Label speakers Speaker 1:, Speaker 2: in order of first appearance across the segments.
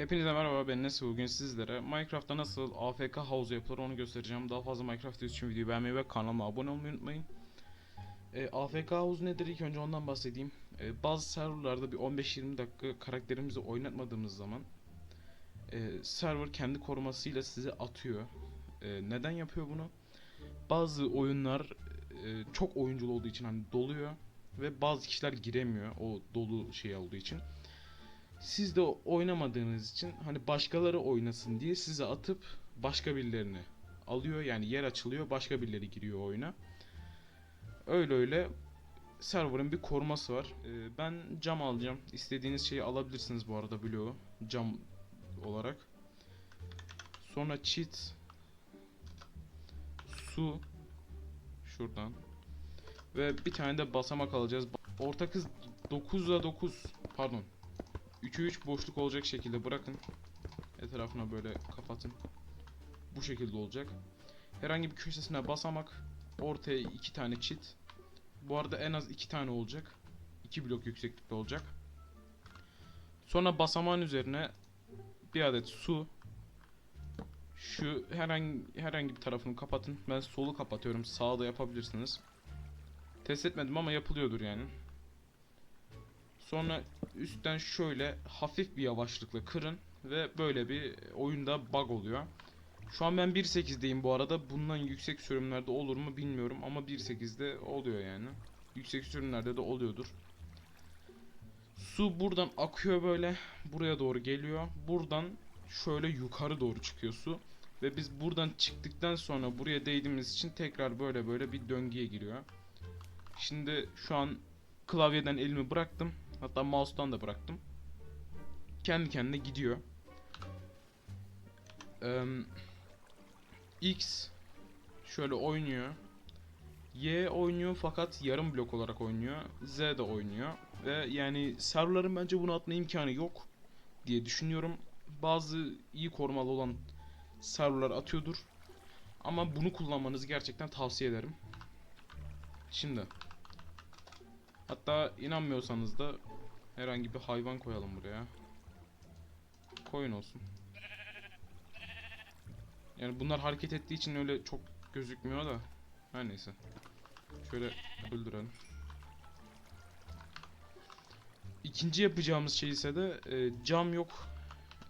Speaker 1: Hepinize merhaba ben Nesi bugün sizlere Minecraft'ta nasıl AFK House yapılır onu göstereceğim. Daha fazla Minecraft için videoyu beğenmeyi ve kanalıma abone olmayı unutmayın. E, AFK House nedir ilk önce ondan bahsedeyim. E, bazı serverlarda bir 15-20 dakika karakterimizi oynatmadığımız zaman e, server kendi korumasıyla sizi atıyor. E, neden yapıyor bunu? Bazı oyunlar e, çok oyunculu olduğu için hani doluyor ve bazı kişiler giremiyor o dolu şey olduğu için. Siz de oynamadığınız için hani başkaları oynasın diye size atıp başka birilerini alıyor. Yani yer açılıyor, başka birileri giriyor oyuna. Öyle öyle server'ın bir koruması var. Ee, ben cam alacağım. İstediğiniz şeyi alabilirsiniz bu arada bloğu cam olarak. Sonra cheat su şuradan ve bir tane de basamak alacağız. Orta hız 9'a 9 pardon 3'e 3 boşluk olacak şekilde bırakın. Etrafına böyle kapatın. Bu şekilde olacak. Herhangi bir köşesine basamak. Ortaya iki tane çit. Bu arada en az iki tane olacak. 2 blok yükseklikte olacak. Sonra basamağın üzerine bir adet su. Şu herhangi herhangi bir tarafını kapatın. Ben solu kapatıyorum. Sağı da yapabilirsiniz. Test etmedim ama yapılıyordur yani. Sonra üstten şöyle hafif bir yavaşlıkla kırın ve böyle bir oyunda bug oluyor. Şu an ben 1.8'deyim bu arada. Bundan yüksek sürümlerde olur mu bilmiyorum ama 1.8'de oluyor yani. Yüksek sürümlerde de oluyordur. Su buradan akıyor böyle buraya doğru geliyor. Buradan şöyle yukarı doğru çıkıyor su. Ve biz buradan çıktıktan sonra buraya değdiğimiz için tekrar böyle böyle bir döngüye giriyor. Şimdi şu an klavyeden elimi bıraktım. Hatta mouse'tan da bıraktım. Kendi kendine gidiyor. Eee, X şöyle oynuyor. Y oynuyor fakat yarım blok olarak oynuyor. Z de oynuyor. Ve yani serverların bence bunu atma imkanı yok diye düşünüyorum. Bazı iyi korumalı olan serverlar atıyordur. Ama bunu kullanmanızı gerçekten tavsiye ederim. Şimdi Hatta inanmıyorsanız da herhangi bir hayvan koyalım buraya. Koyun olsun. Yani bunlar hareket ettiği için öyle çok gözükmüyor da. Her neyse. Şöyle öldürelim. İkinci yapacağımız şey ise de e, cam yok.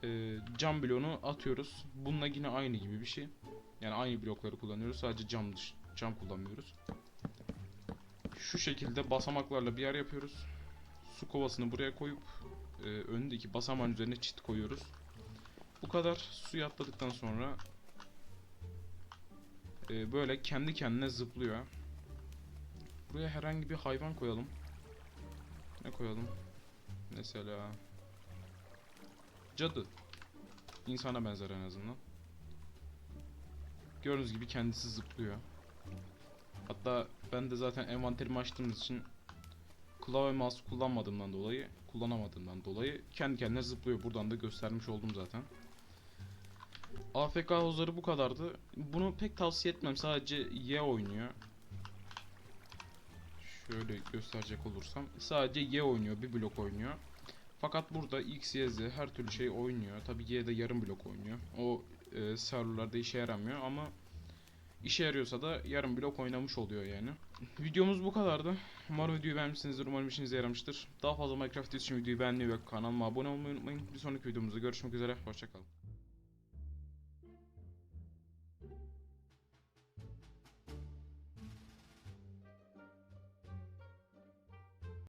Speaker 1: E, cam bloğunu atıyoruz. Bununla yine aynı gibi bir şey. Yani aynı blokları kullanıyoruz. Sadece cam dış, cam kullanmıyoruz. Şu şekilde basamaklarla bir yer yapıyoruz. Su kovasını buraya koyup e, önündeki basamağın üzerine çit koyuyoruz. Bu kadar suya atladıktan sonra e, böyle kendi kendine zıplıyor. Buraya herhangi bir hayvan koyalım. Ne koyalım? Mesela cadı. İnsana benzer en azından. Gördüğünüz gibi kendisi zıplıyor. Hatta ben de zaten envanterimi açtığımız için klavye mouse kullanmadığımdan dolayı, kullanamadığımdan dolayı kendi kendine zıplıyor. Buradan da göstermiş oldum zaten. AFK hozları bu kadardı. Bunu pek tavsiye etmem. Sadece Y oynuyor. Şöyle gösterecek olursam. Sadece Y oynuyor. Bir blok oynuyor. Fakat burada X, Y, Z her türlü şey oynuyor. Tabi Y de yarım blok oynuyor. O e, serverlarda işe yaramıyor ama işe yarıyorsa da yarım blok oynamış oluyor yani. Videomuz bu kadardı. Umarım videoyu beğenmişsinizdir. Umarım işinize yaramıştır. Daha fazla Minecraft için videoyu beğenmeyi ve kanalıma abone olmayı unutmayın. Bir sonraki videomuzda görüşmek üzere. Hoşçakalın.